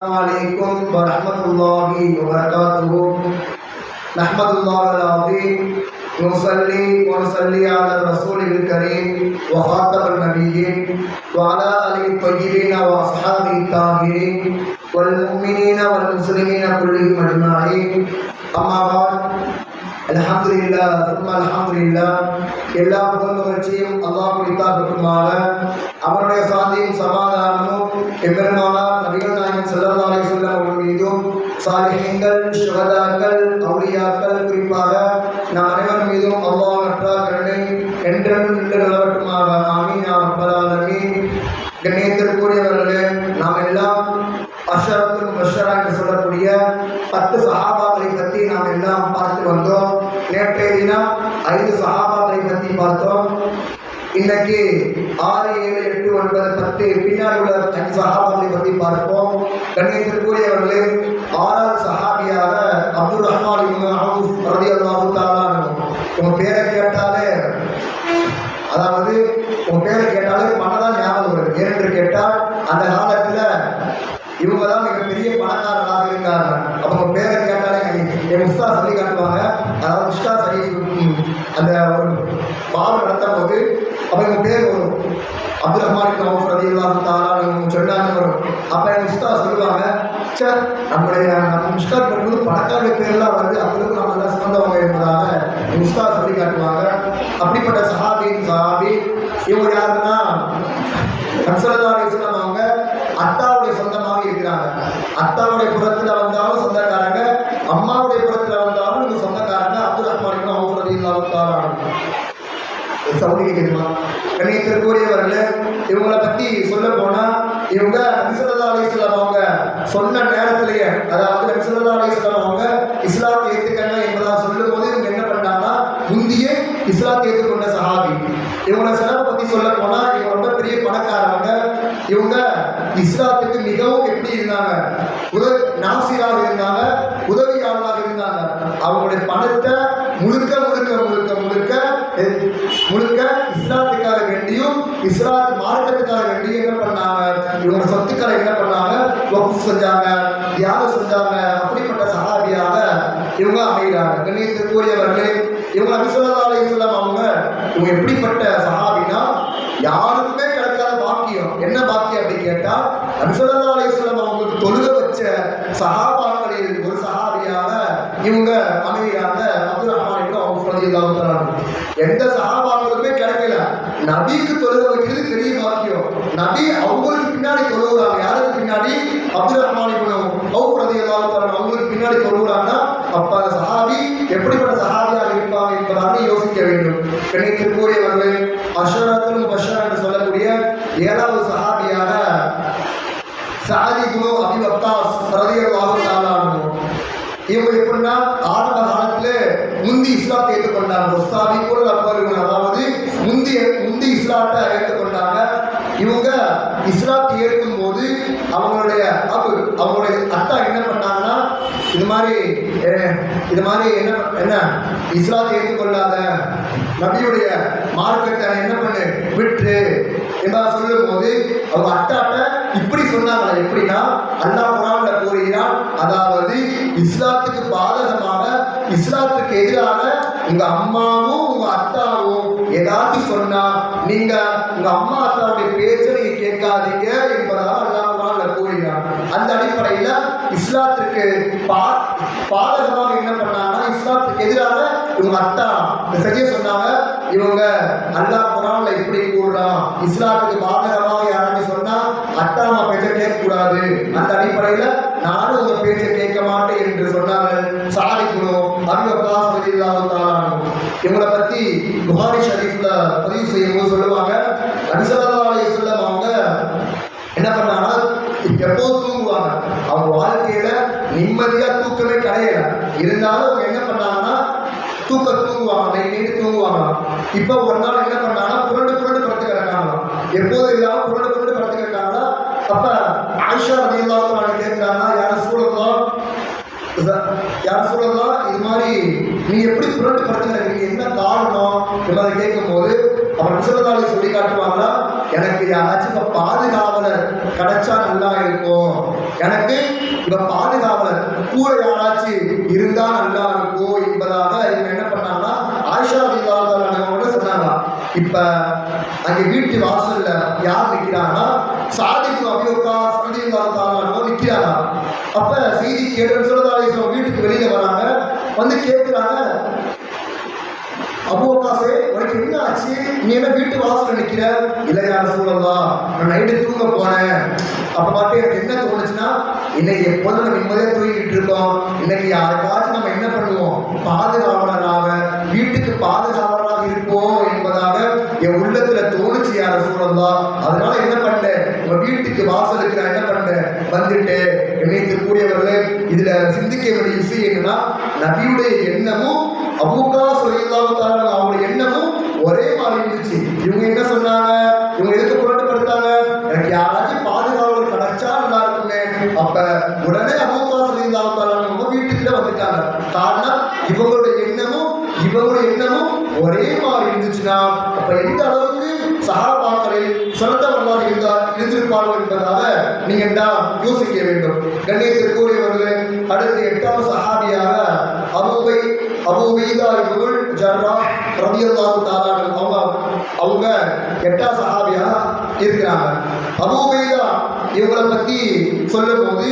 علیکم ورحمت اللہ وبرکاتہ۔ نحمد اللہ العظیم۔ وصلی وصلی علی رسول کریم وخاتم النبیین وعلى علی طیبین واصحابی طاہرین والمؤمنین والمسلمین کلی مجمعین اما بعد அல்ஹம்துலில்லா சும்மா அல்ஹம்துலில்லா எல்லா புகழ்ச்சியும் அல்லாஹ் குறித்தாகட்டுமாக அவருடைய சாந்தியும் சமாதானமும் எம்பெருமானார் நபிகள் நாயகம் ஸல்லல்லாஹு அலைஹி வஸல்லம் அவர்கள் மீதும் சாலிஹீன்கள் ஷுஹதாக்கள் அவுலியாக்கள் குறிப்பாக நம் அனைவர் மீதும் அல்லாஹ் அற்றார் கருணை என்றென்றும் நின்று நிலவட்டுமாக ஆமீன் கண்ணியத்திற்குரியவர்களே நாம் எல்லாம் அஷரத்துல் முஷரா என்று சொல்லக்கூடிய பத்து சஹாபாக்களை பற்றி நாம் எல்லாம் பார்த்து வந்தோம். நேற்றைய தினம் ஐந்து சஹாபாக்களை பற்றி பார்த்தோம். இன்னைக்கு ஆறு ஏழு எட்டு ஒன்பது பத்து பின்னாடி உள்ள அஞ்சு சஹாபாக்களை அந்த காலத்துல இவங்க தான் மிகப்பெரிய பணக்காரராக இருந்தாங்க. அவங்க பேரை கேட்டாலே என் முஸ்தா சொல்லி காட்டுவாங்க. அதாவது முஸ்தா சரி அந்த ஒரு பாவம் நடத்தும் போது அவங்க பேர் வரும். அப்துல் ரஹ்மான் அவுஃப் ரலியல்லாஹு தஆலா அன்ஹு சொன்னாங்க வரும். அப்போ என் முஸ்தா சொல்லுவாங்க சார் நம்முடைய நம்ம முஸ்தா பண்ணும்போது பணக்கார பேர்லாம் வருது. அவங்களுக்கு நம்ம எல்லாம் சிறந்தவங்க என்பதாக முஸ்தா சொல்லி காட்டுவாங்க. அப்படிப்பட்ட சஹாபியின் சஹாபி இவங்க யாருன்னா நம்சல்லா அலிஸ்லாம் அவங்க அத்தாவுடைய சொந்தமாக இருக்கிறாங்க. அத்தாவுடைய புறத்துல வந்தாலும் சொந்தக்காரங்க அம்மாவுடைய புறத்துல வந்தாலும் இவங்க சொந்தக்காரங்க அப்துல் ரஹ்மான் அவங்க ரதியுல்லாஹு சவுதி கேட்குமா கண்ணியத்திற்குரியவர்களே இவங்களை பத்தி சொல்ல போனா இவங்க நபிசல்லா அலிஸ்லாம் அவங்க சொன்ன நேரத்திலேயே அதாவது நபிசல்லா அலிஸ்லாம் இவங்கள சிறப்பை பத்தி சொல்ல போனா இவங்க ரொம்ப பெரிய பணக்காரவங்க. இவங்க இஸ்லாத்துக்கு மிகவும் எப்படி இருந்தாங்க? உதவி நாசிராக இருந்தாங்க உதவியாளராக இருந்தாங்க. அவங்களுடைய பணத்தை முழுக்க முழுக்க முழுக்க முழுக்க முழுக்க இஸ்லாத்துக்காக வேண்டியும் இஸ்லாத் மார்க்கத்துக்காக வேண்டியும் என்ன பண்ணாங்க? இவங்க சொத்துக்களை என்ன பண்ணாங்க? வகுப்பு செஞ்சாங்க யாரும் செஞ்சாங்க. அப்படிப்பட்ட சகாபியாக இவங்க அமைகிறாங்க கண்ணியத்திற்குரியவர்களே இவங்க அபிசல்லா அலைஹிஸ்ஸலாம் அவங்க இவங்க எப்படிப்பட்ட சஹாபினா? யாருக்குமே கிடைக்காத பாக்கியம். என்ன பாக்கியம் அப்படி கேட்டா அபிசல்லா அலைஹிஸ்ஸலாம் அவங்களுக்கு தொழுக வச்ச சஹாபாக்களில் ஒரு சஹாபியாக இவங்க அமைகிறாங்க அப்துல் ரஹ்மான் அவங்க அவுஃப் எந்த சஹாபாக்களுமே கிடைக்கல. நபிக்கு தொழுக வைக்கிறது பெரிய பாக்கியம். நபி அவங்களுக்கு பின்னாடி தொழுகிறாங்க யாருக்கு பின்னாடி? அப்துல் ரஹ்மான் அவங்களுக்கு பின்னாடி தொழுகிறாங்கன்னா அப்ப சஹாபி எப்படிப்பட்ட சஹாபியாக இருப்பாங்க என்பதாக யோசிக்க வேண்டும். கணித்திற்குரியவர்களே அஷரத்துல் பஷரா என்று சொல்லக்கூடிய ஏழாவது சஹாபியாக சாதி குரு அபி வக்காஸ் ரலியல்லாஹு இவங்க எப்படின்னா ஆரம்ப காலத்துல முந்தி இஸ்லாத்தை ஏற்றுக்கொண்டாங்க. முஸ்தாபி கூட அப்பர்கள் அதாவது முந்தி முந்தி இஸ்லாத்தை ஏற்றுக்கொண்டாங்க. இவங்க இஸ்லாத்தை ஏற்கும் போது அவங்களுடைய அவங்களுடைய அத்தா என்ன பண்ணாங்கன்னா இது மாதிரி இது மாதிரி என்ன என்ன? இஸ்லாத்தை ஏற்றுக்கொள்ளாத நபியுடைய மார்க்கத்தை என்ன பண்ணு? விட்டு என்பதை சொல்லும் போது அவங்க அட்டாட்ட இப்படி சொன்னாங்களா? எப்படின்னா அல்லாஹ் குரான்ல கூறுகிறான் அதாவது இஸ்லாத்துக்கு பாதகமாக இஸ்லாத்துக்கு எதிராக உங்க அம்மாவும் உங்க அத்தாவும் ஏதாச்சும் சொன்னா நீங்க உங்க அம்மா அத்தாவுடைய பேச்சை நீங்க கேட்காதீங்க என்பதாக அல்லாஹ் குரான்ல கூறுகிறான். அந்த அடிப்படையில இஸ்லாத்துக்கு பா பாதகமாக என்ன பண்ணாங்கன்னா இஸ்லாத்துக்கு எதிராக இவங்க அத்தா இந்த செய்ய சொன்னாங்க இவங்க அல்லா குரான்ல இப்படி கூறுறான். இஸ்லாத்துக்கு பாதகமாக யாருமே சொன்னா அத்தாம பேச்ச கேட்க கூடாது அந்த அடிப்படையில நானும் உங்க பேச்சை கேட்க மாட்டேன் என்று சொன்னார்கள் சாதிக்கணும் அபிவக்காஸ் ரலியல்லாஹு இவங்களை பத்தி புகாரி ஷரீஃப்ல பதிவு செய்யும் போது சொல்லுவாங்க நபிசல்லா அலைஹி அவங்க என்ன பண்ணாங்கன்னா எப்போதும் தூங்குவாங்க அவங்க வாழ்க்கையில நிம்மதியா தூக்கமே இருந்தாலும் அவங்க என்ன பண்ணாங்கன்னா தூக்க தூங்குவாங்க நைட் நைட்டு தூங்குவாங்க. இப்போ ஒரு நாள் என்ன பண்ணாங்கன்னா புரண்டு புரண்டு படுத்து கிடக்காங்களாம் எப்போது இல்லாம புரண்டு புரண்டு படுத்து கிடக்காங்களா? அப்ப ஆயிஷா ரலியல்லாஹு கேட்கிறாங்கன்னா யாரும் சூழலாம் யார் சொல்லலாம் இது மாதிரி நீ எப்படி புரண்டு படுத்து கிடக்கிறீங்க? என்ன காரணம்? என்பதை கேட்கும்போது அவர் சொல்லி காட்டுவாங்களா? எனக்கு யாராச்சும் இப்ப பாதுகாவலர் கிடைச்சா நல்லா இருக்கும். எனக்கு இப்ப பாதுகாவலர் கூட யாராச்சும் இருந்தா நல்லா இருக்கும் என்பதாக இவங்க என்ன பண்ணாங்கன்னா ஆயிஷா ரலியல்லாஹு சொன்னாங்க இப்ப அங்க வீட்டு வாசல்ல யார் நிக்கிறாங்கன்னா சாதிக்கும் அபியோக்கா ரலியல்லாஹு நிக்கிறாங்க. அப்ப செய்தி கேட்டு சொல்லதாலே வீட்டுக்கு வெளியில வராங்க. வந்து கேட்கிறாங்க அபுவக்காசே உனக்கு என்ன ஆச்சு? நீ என்ன வீட்டு வாசல் நிக்கிற? இல்ல யார சூழலாம் நான் நைட்டு தூங்க போனேன். அப்ப பார்த்து எனக்கு என்ன தோணுச்சுன்னா இன்னைக்கு எப்போதும் நம்ம நிம்மதியா தூங்கிட்டு இருக்கோம். இன்னைக்கு யாருக்காச்சும் நம்ம என்ன பண்ணுவோம்? பாதுகாவலராக வீட்டுக்கு பாதுகாவலராக இருப்போம் என்பதாக என் உள்ளத்துல தோணுச்சு யார சூழலாம் அதனால என்ன பண்ணேன்? உங்க வீட்டுக்கு வாசலுக்கு நான் என்ன பண்ணேன்? வந்துட்டு கூடியவர்கள் இதுல சிந்திக்க வேண்டிய விஷயம் என்னன்னா நபியுடைய எண்ணமும் அபூக்கா சொல்லியதாக அவருடைய எண்ணமும் ஒரே மாதிரி இருந்துச்சு. இவங்க என்ன சொன்னாங்க? இவங்க எதுக்கு புரட்டுப்படுத்தாங்க? எனக்கு யாராச்சும் பாதுகாவலர் கிடைச்சா நல்லா இருக்குமே. அப்ப உடனே அபூக்கா சொல்லியதாக நம்ம வீட்டுக்குள்ள வந்துட்டாங்க. காரணம் இவங்களுடைய எண்ணமும் இவங்களுடைய எண்ணமும் ஒரே மாதிரி இருந்துச்சுன்னா அப்ப எந்த அளவுக்கு சகாபாக்களை சிறந்தவர்களாக இருந்தார் இருந்திருப்பார்கள் என்பதாக நீங்க என்ன யோசிக்க வேண்டும். கண்ணியத்திற்குரியவர்களே அடுத்து எட்டாவது சகா அபுபை அபுபைதா இவர்கள் ஜர்ரா ரதியல்லாஹு தஆலா அவங்க அவங்க எட்டாவது சஹாபியாக இருக்கிறாங்க. அபுபைதா இவங்களை பத்தி சொல்லும்போது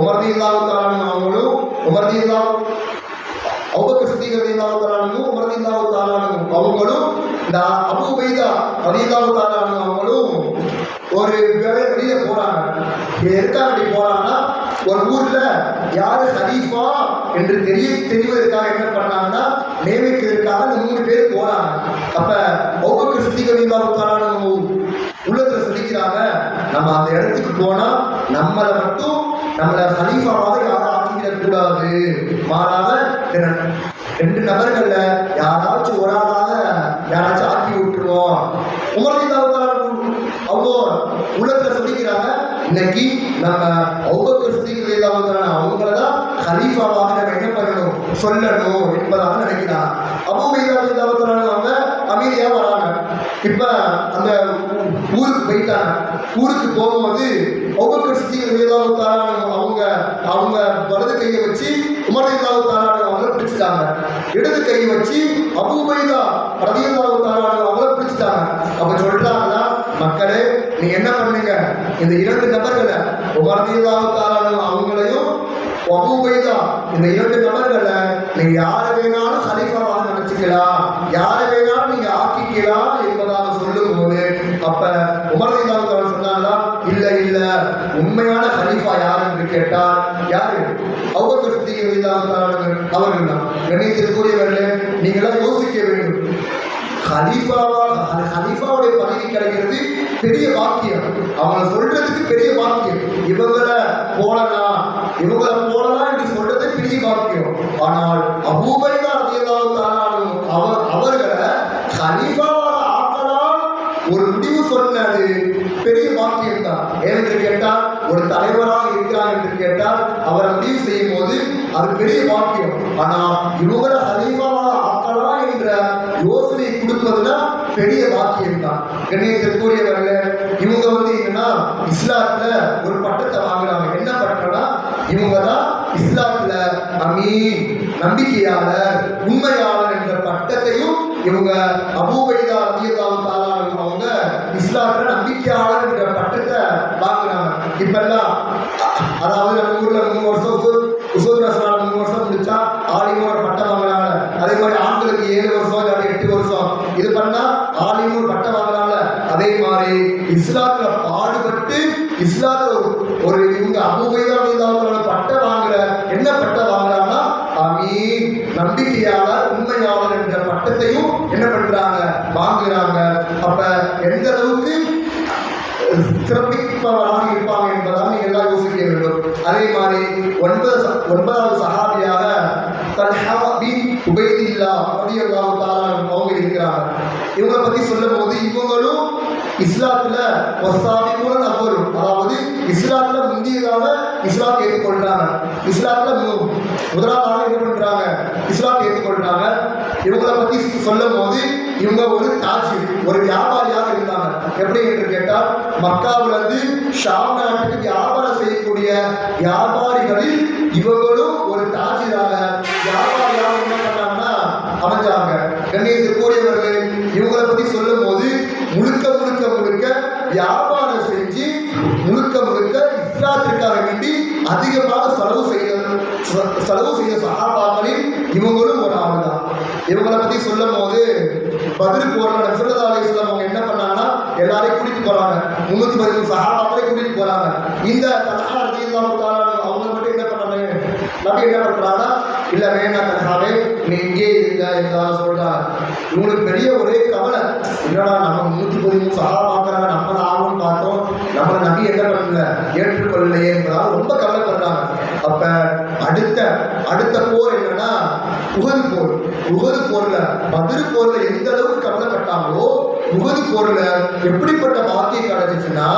உமர்தியல்லாஹு தஆலா அவங்களும் உமர்தியல்லாஹு அவங்க சித்திக் ரலியல்லாஹு தஆலாவும் உமர் ரலியல்லாஹு தஆலாவும் அவங்களும் இந்த அபூ உபைதா ரலியல்லாஹு தஆலாவும் அவங்களும் ஒரு வேலை வெளியில போறாங்க. எதுக்காக அப்படி போறாங்கன்னா ஒரு ஊர்ல யாரு ஹலீஃபா என்று தெரிய தெரிவதற்காக என்ன பண்ணாங்கன்னா நியமிக்கிறதுக்காக அந்த மூணு பேர் போறாங்க. அப்ப ஒவ்வொரு சித்திக் ரலியல்லாஹு தஆலாவும் உள்ளத்துல சொல்லிக்கிறாங்க நம்ம அந்த இடத்துக்கு போனா நம்மளை மட்டும் நம்மளை ஹலீஃபாவாக யாரும் ஆக்கிவிடக் கூடாது மாறாக ரெண்டு- நபர்கள்ல யாராச்சும் ஒரு ஆளாக யாராச்சும் ஆக்கி விட்டுருவோம். உமரதில்லாவுக்கான அவங்க உலகத்தை சொல்லிக்கிறாங்க இன்னைக்கு நம்ம அவுபக்கர் சித்திகள் இல்லாமல் அவங்கள தான் ஹலீஃபாவாக நம்ம என்ன பண்ணணும் சொல்லணும் என்பதாக நினைக்கிறாங்க அபூபைதாவுக்கான அவங்க அமைதியா வராங்க. இப்ப அந்த ஊருக்கு போயிட்டாங்க. ஊருக்கு போகும்போது அவுபக்கர் சித்திகள் இல்லாமல் அவங்க அவங்க வலது கையை வச்சு உமரதில்லாவு தாராடு அவங்கள பிடிச்சிட்டாங்க. இடது கையை வச்சு அபூபைதா ரதியல்லாவு தாராடு அவங்கள பிடிச்சிட்டாங்க. அப்ப சொல்றாங்க மக்களே நீ என்ன பண்ணுங்க? இந்த இரண்டு நபர்களை உமரதில்லாவு அவங்களையும் அபூபைதா இந்த இரண்டு நபர்களை நீங்க யாரை வேணாலும் ஹலீஃபாவாக நினைச்சுக்கலாம் யாரை வேணாலும் நீங்க ஆக்கிக்கலாம் என்பதாக சொல்லும் போது அப்ப உமரதில்லாவு தாராடு சொன்னாங்களா? இல்ல இல்ல. உண்மையான ஹலீஃபா யார் என்று கேட்டால் யாரு? அவ்வளவு சித்திகள் இல்லாமல் அவர்கள் தான். கணித்திற்குரியவர்களே நீங்களாம் யோசிக்க வேண்டும். ஹலீஃபாவா ஹலீஃபாவுடைய பதவி கிடைக்கிறது பெரிய பாக்கியம். அவங்க சொல்றதுக்கு பெரிய பாக்கியம். இவங்களை போடலாம் இவங்களை போடலாம் என்று சொல்றது பெரிய பாக்கியம். ஆனால் அபூபைதா ரதியல்லாஹு அவர் அவர்களை ஹலீஃபாவாக ஆக்கலாம் ஒரு முடிவு சொன்னது பெரிய பாக்கியம் தான் ஏனென்று கேட்டால் ஒரு தலைவராக இருக்கிறார் என்று கேட்டால் அவரை முடிவு செய்யும் போது அது பெரிய பாக்கியம். ஆனால் இவங்க பெரிய பாக்கியம் தான் கண்ணியத்திற்குரியவர்களே இவங்க வந்து என்னன்னா இஸ்லாத்துல ஒரு பட்டத்தை வாங்குறாங்க. என்ன பட்டம்னா இவங்க தான் இஸ்லாத்துல அமீன் நம்பிக்கையாளர் உண்மையாளர் என்ற பட்டத்தையும் இவங்க அபூபைதா ரதியல்லாஹு தஆலா அவங்க இஸ்லாத்துல நம்பிக்கையாளர் என்ற பட்டத்தை வாங்குறாங்க. இப்பெல்லாம் அதாவது நம்ம ஊர்ல மூணு வருஷம் உசூர் ரசனால் மூணு வருஷம் முடிச்சா ஆளுங்க ஒரு பட்டம் வாங்குறாங்க. அதே மாதிரி ஆண்களுக்கு ஏழு வருஷம் இல்லாட்டி எட்டு வருஷம். இது பண்ணா அதே மாதிரி இஸ்லாத்துல பாடுபட்டு இஸ்லாத்துல ஒரு- ஒரு இவங்க அபூபைதா ரலியல்லாஹு பட்டம் வாங்குற என்ன பட்டம் வாங்குறாங்கன்னா அமீன் நம்பிக்கையாளர் உண்மையாளர் என்ற பட்டத்தையும் என்ன பண்றாங்க? வாங்குறாங்க. அப்ப எந்த அளவுக்கு சிறப்பிப்பவராக இருப்பாங்க என்பதாக நீங்க எல்லாம் யோசிக்க வேண்டும். அதே மாதிரி ஒன்பது ச- ஒன்பதாவது சகாபியாக தல்ஹா பின் உபைதில்லா அப்படி அவங்க இருக்கிறாங்க. இவங்களை பத்தி சொல்லும் போது இவங்க இஸ்லாத்துல கூட நம்பரும் அதாவது இஸ்லாத்துல முந்தியதாக இஸ்லாம் ஏற்றுக்கொள்றாங்க. இஸ்லாத்துல மு- முதலாவதாக என்ன பண்றாங்க? இஸ்லாம் ஏற்றுக்கொள்றாங்க. இவங்களை பத்தி சொல்லும் போது இவங்க ஒரு தாட்சி ஒரு வியாபாரியாக இருந்தாங்க. எப்படி என்று கேட்டால் மக்காவுல இருந்து ஷாம் நாட்டுக்கு வியாபாரம் செய்யக்கூடிய வியாபாரிகளில் இவங்களும் ஒரு தாட்சியாக வியாபாரியாக என்ன அமைஞ்சாங்க கண்ணியத்திற்குரியவர்களே இவங்களை பத்தி சொல்லும் போது முழுக்க முழுக்க முழுக்க வியாபாரம் செஞ்சு முழுக்க முழுக்க இஸ்லாத்திற்காக வேண்டி அதிகமாக செலவு செய்ய செலவு செய்ய சகாபாக்களில் இவங்களும் ஒரு ஆள் தான். இவங்களை பத்தி சொல்லும் போது பதில் போராட சுல்லா அலிஸ்லாம் அவங்க என்ன பண்ணாங்கன்னா எல்லாரையும் கூட்டிட்டு போறாங்க. முன்னூத்தி பதிமூணு சகாபாக்களை கூட்டிட்டு போறாங்க. இந்த தலஹா ரதியல்லாஹு தஆலா அவங்க மட்டும் என்ன பண்ணாங்க? நபி என்ன பண்றாங்கன்னா இல்ல வேணாம் தலஹாவே நீ இங்கே இருங்க என்றாலும் சொல்றார். இவங்களுக்கு பெரிய ஒரே கவலை என்னடா நம்ம முன்னூத்தி பதிமூணு சகாபாக்கிறாங்க நம்ம ஆகும் பார்த்தோம் நம்ம நபி என்ன பண்ணல ஏற்றுக்கொள்ளலையே என்பதால் ரொம்ப கவலைப்படுறாங்க. அப்ப அடுத்த அடுத்த போர் என்னன்னா உகது போர். உகது போர்ல பதிரு போர்ல எந்த அளவுக்கு கவலைப்பட்டாங்களோ உகது போர்ல எப்படிப்பட்ட பாக்கியம் கிடைச்சிச்சுன்னா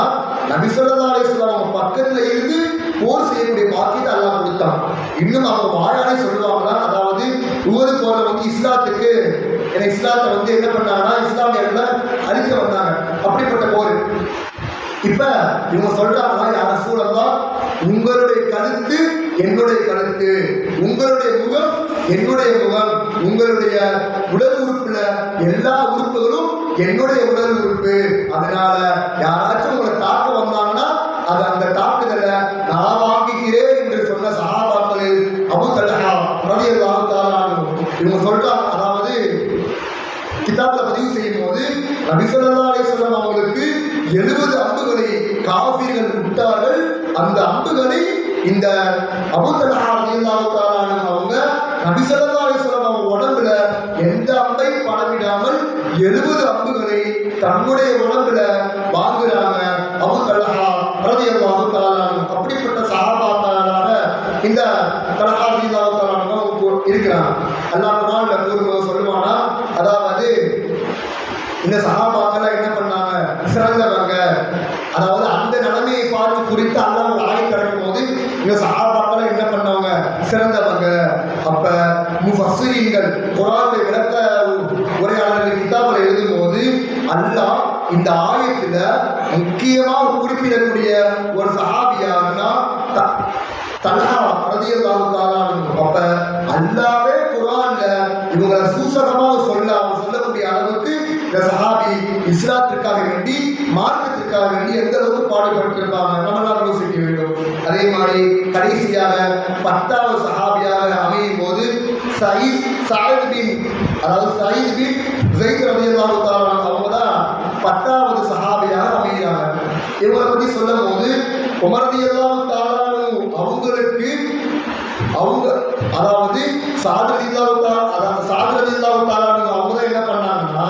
நபி அலிஸ்லாம் அவங்க பக்கத்துல இருந்து போர் செய்யக்கூடிய பாக்கியத்தை அல்லாஹ் கொடுத்தான். இன்னும் அவங்க வாழானே சொல்லுவாங்களா அதாவது உகது போர்ல வந்து இஸ்லாத்துக்கு ஏன்னா இஸ்லாத்தை வந்து என்ன பண்ணாங்கன்னா இஸ்லாமியர்கள் அழிக்க வந்தாங்க. அப்படிப்பட்ட போர். இப்ப இவங்க சொல்றாங்களா யார சூழல்லாம் உங்களுடைய கருத்து என்னுடைய கருத்து. உங்களுடைய முகம் என்னுடைய முகம். உங்களுடைய உடல் உறுப்புல எல்லா உறுப்புகளும் என்னுடைய உடல் உறுப்பு. அதனால யாராச்சும் உங்களை தாக்க வந்தாங்கன்னா அது அந்த தாக்குதலை நான் வாங்குகிறேன் என்று சொன்ன சகாபாக்களில் அபு தலஹா ரலியல்லாஹு இவங்க சொல்றாங்க அதாவது கிதாப்ல பதிவு செய்யும் போது நபி ஸல்லல்லாஹு அவங்களுக்கு எழுபது அம்புகளை காபீர்கள் விட்டார்கள். அந்த அம்புகளை இந்த அபூ தல்ஹா ரலியல்லாஹு அவங்க நபி ஸல்லல்லாஹு அவங்க உடம்புல எந்த அம்பை படவிடாமல் எழுபது அம்புகளை தன்னுடைய உடம்புல வாங்குறாங்க அபூ ரலியல்லாஹு தஆலா அப்படிப்பட்ட சஹாபாக்களாக இந்த தல்ஹா ரலியல்லாஹு தஆலா இருக்கிறாங்க. அல்லாஹ் குர்ஆன்ல கூறும்போது சொல்லுவானா அதாவது இந்த சகாபாக்கள் என்ன பண்ணாங்க? சிறந்தவங்க. அதாவது அந்த நிலைமையை பார்த்து குறித்து அல்லாஹ் ஒரு ஆய் கிடைக்கும் போது இந்த சகாபாக்கள் என்ன பண்ணவங்க? சிறந்தவங்க. அப்ப முஃபஸ்ஸிரீன்கள் குரானை விளக்க உரையாளர்கள் கிதாபில் எழுதும் போது அல்லாஹ் இந்த ஆயத்துல முக்கியமா குறிப்பிடக்கூடிய ஒரு சஹாபியாருன்னா அப்ப அல்லாவே இவங்களை சூசகமாக சொல்ல சொல்லக்கூடிய அளவுக்கு இந்த சஹாபி இஸ்லாத்திற்காக வேண்டி மார்க்கத்திற்காக வேண்டி எந்த அளவுக்கு பாடுபட்டிருப்பாங்க நம்மளால் யோசிக்க வேண்டும். அதே மாதிரி கடைசியாக பத்தாவது சஹாபியாக அமையும் போது சயீத் சாயித் பின் அதாவது சயீத் பின் ஜெயித் அவங்க தான் பத்தாவது சஹாபியாக இவங்களை பத்தி சொல்லும் போது உமரதியெல்லாம் தாரானு அவங்களுக்கு அவங்க அதாவது சாதரதி இல்லாத அதாவது சாதரதி இல்லாத தாரானு அவங்க தான் என்ன பண்ணாங்கன்னா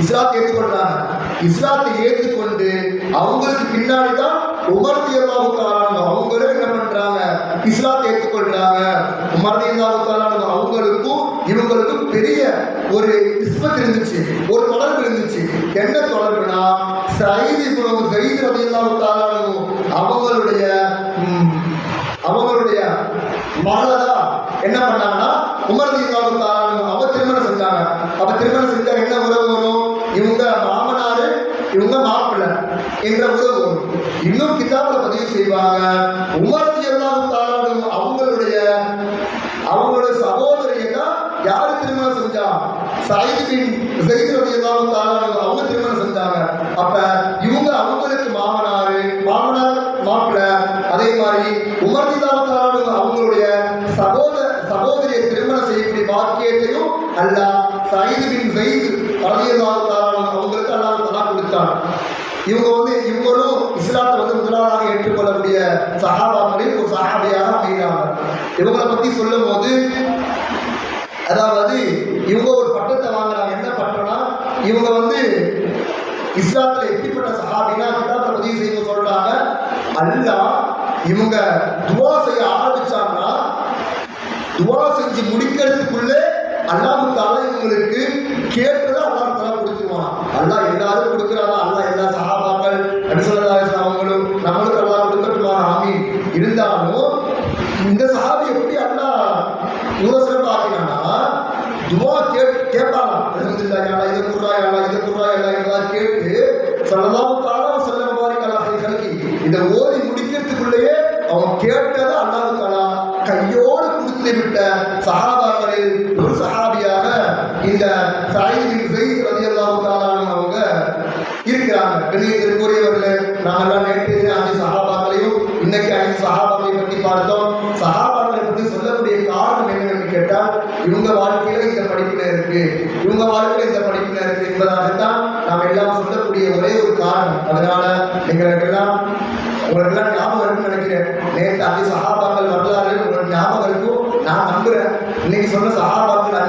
இஸ்லாத்தை ஏற்றுக்கொள்றாங்க. இஸ்லாத்தை ஏற்றுக்கொண்டு அவங்களுக்கு பின்னாடி தான் உமர்தியல்லாஹு தாரானு அவங்களும் என்ன பண்றாங்க? இஸ்லாத்தை ஏற்றுக்கொள்றாங்க. உமர்தியல்லாஹு தாரானு அவங்களுக்கும் இவங்களுக்கும் பெரிய ஒரு இஸ்மத் இருந்துச்சு ஒரு தொடர்பு இருந்துச்சு. என்ன தொடர்புனா சைதி சைது ரதியல்லாஹு தாரானு அவங்களுடைய அவங்களுடைய மகளதா என்ன பண்ணாங்கன்னா உமர் தீபாவு அவ திருமணம் செஞ்சாங்க. அப்ப திருமணம் செஞ்சா என்ன உறவு வரும்? இவங்க இவங்க மாப்பிள்ளை என்ற உறவு இன்னும் கிதாபில் பதிவு செய்வாங்க. உமர் தீபாவு தாரானு அவங்களுடைய அவங்களுடைய சகோதரியை தான் யாரு திருமணம் செஞ்சா? சைது பின் ஜெயித் ரலியல்லாஹு அவங்க திருமணம் செஞ்சாங்க. அப்ப இவங்க அவங்களுக்கு மாமனாரு மாமனார் மாப்பிள்ளை அதே மாதிரி உமர் ரலியல்லாஹு அவங்களுடைய சகோதர சகோதரியை திருமணம் செய்யக்கூடிய பாக்கியத்தையும் அல்லாஹ் சைது பின் இவங்க வந்து இவங்களும் இஸ்லாத்தை வந்து முதலாவதாக ஏற்றுக்கொள்ளக்கூடிய சஹாபாக்களில் ஒரு சஹாபியாக அமைகிறாங்க. இவங்களை பத்தி சொல்லும் போது அதாவது இவங்க ஒரு பட்டத்தை வாங்குறாங்க. என்ன பட்டம்னா இவங்க வந்து இஸ்லாத்துல எப்படிப்பட்ட சஹாபினா கிதாபுல பதிவு செய்ய சொல்றாங்க அல்லா இவங்க துவா செய்ய ஆரம்பிச்சாங்கன்னா துவா செஞ்சு முடிக்கிறதுக்குள்ளே அல்லாஹ் இவங்களுக்கு கேட்டதை அல்லா இந்த சாயிபின் பின் ஸைத் ரலியல்லாஹு தஆலா அவங்க இருக்கிறாங்க. கண்ணியத்திற்குரியவர்களே நாங்கள்லாம் நேற்று அஞ்சு சஹாபாக்களையும் இன்னைக்கு அஞ்சு சகாபாக்களை பற்றி பார்த்தோம். சகாபாக்களை பற்றி சொல்லக்கூடிய காரணம் என்னன்னு கேட்டால் இவங்க வாழ்க்கையில இந்த படிப்பின இருக்கு. இவங்க வாழ்க்கையில இந்த படிப்பில் இருக்கு என்பதாகத்தான் நாம் எல்லாம் சொல்லக்கூடிய ஒரே ஒரு காரணம். அதனால எங்களுக்கெல்லாம் உங்களுக்கெல்லாம் ஞாபகம் இருக்குன்னு நினைக்கிறேன். நேற்று அஞ்சு சஹாபாக்கள் வரலாறு உங்களுக்கு ஞாபகம் இருக்கும். நான் நம்புறேன். இன்னைக்கு சொன்ன சகாபாக்கள்